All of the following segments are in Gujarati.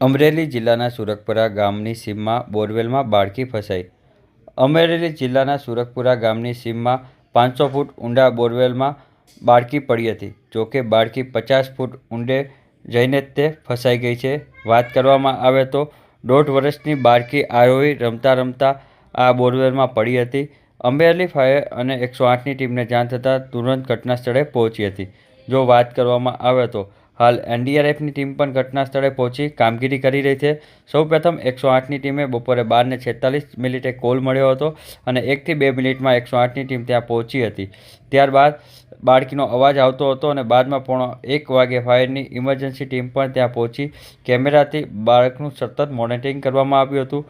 અમરેલી જિલ્લાના સુરખપુરા ગામની સીમમાં બોરવેલમાં બાળકી ફસાઈ. અમરેલી જિલ્લાના સુરખપુરા ગામની સીમમાં પાંચસો ફૂટ ઊંડા બોરવેલમાં બાળકી પડી હતી. જોકે બાળકી પચાસ ફૂટ ઊંડે જઈને તે ફસાઈ ગઈ છે. વાત કરવામાં આવે તો દોઢ વર્ષની બાળકી આરોહી રમતા રમતા આ બોરવેલમાં પડી હતી. અમરેલી ફાયર અને એકસો આઠની ટીમને જાણ થતાં તુરંત ઘટના સ્થળે પહોંચી હતી. જો વાત કરવામાં આવે તો હાલ એનડીઆરએફની ટીમ પણ ઘટના સ્થળે પહોંચી કામગીરી કરી રહી છે. સૌપ્રથમ એકસો આઠની ટીમે બપોરે બારને છેતાલીસ મિનિટે કોલ મળ્યો હતો અને એકથી બે મિનિટમાં એકસો આઠની ટીમ ત્યાં પહોંચી હતી. ત્યારબાદ બાળકીનો અવાજ આવતો હતો અને બાદમાં પોણો એક વાગે ફાયરની ઇમરજન્સી ટીમ પણ ત્યાં પહોંચી. કેમેરાથી બાળકનું સતત મોનિટરિંગ કરવામાં આવ્યું હતું.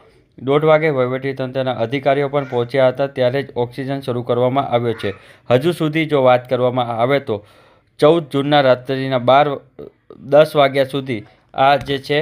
દોઢ વાગે વહીવટીતંત્રના અધિકારીઓ પણ પહોંચ્યા હતા ત્યારે જ ઓક્સિજન શરૂ કરવામાં આવ્યો છે. હજુ સુધી જો વાત કરવામાં આવે તો ચૌદ જૂનના રાત્રિના બાર, દસ વાગ્યા સુધી આ જે છે,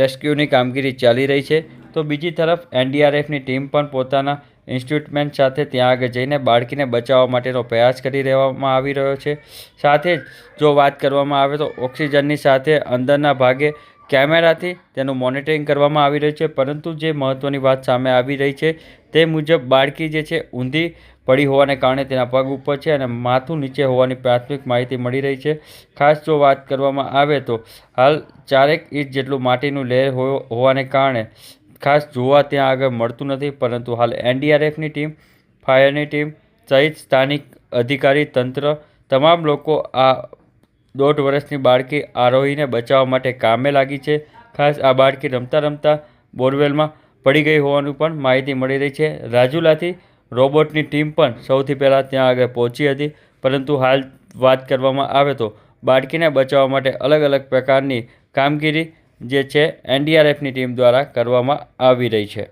રેસ્ક્યુની કામગીરી ચાલી રહી છે. તો બીજી તરફ એનડીઆરએફની ટીમ પણ પોતાના ઇન્સ્ટ્રુમેન્ટ સાથે ત્યાં આગળ જઈને બાળકીને બચાવવા માટેનો પ્રયાસ કરી રહેવામાં આવી રહ્યો છે. સાથે જ જો વાત કરવામાં આવે તો ઓક્સિજનની સાથે અંદરના ભાગે કેમેરાથી તેનું મોનિટરિંગ કરવામાં આવી રહ્યું છે, પરંતુ જે મહત્ત્વની વાત સામે આવી રહી છે તે મુજબ બાળકી જે છે ઊંધી પડી હોવાને કારણે તેના પગ ઉપર છે અને માથું નીચે હોવાની પ્રાથમિક માહિતી મળી રહી છે. ખાસ જો વાત કરવામાં આવે તો હાલ ચારેક ઇંચ જેટલું માટીનું લહેર હોવાને કારણે ખાસ જોવા ત્યાં આગળ મળતું નથી, પરંતુ હાલ એનડીઆરએફની ટીમ, ફાયરની ટીમ સહિત સ્થાનિક અધિકારી, તંત્ર, તમામ લોકો આ દોઢ વર્ષની બાળકી આરોહીને બચાવવા માટે કામે લાગી છે. ખાસ આ બાળકી રમતા રમતા બોરવેલમાં પડી ગઈ હોવાનું પણ માહિતી મળી રહી છે. રાજુલાથી રોબોટની ટીમ પણ સૌથી પહેલાં ત્યાં આગળ પહોંચી હતી, પરંતુ હાલ વાત કરવામાં આવે તો બાળકીને બચાવવા માટે અલગ અલગ પ્રકારની કામગીરી જે છે, એનડીઆરએફની ટીમ દ્વારા કરવામાં આવી રહી છે.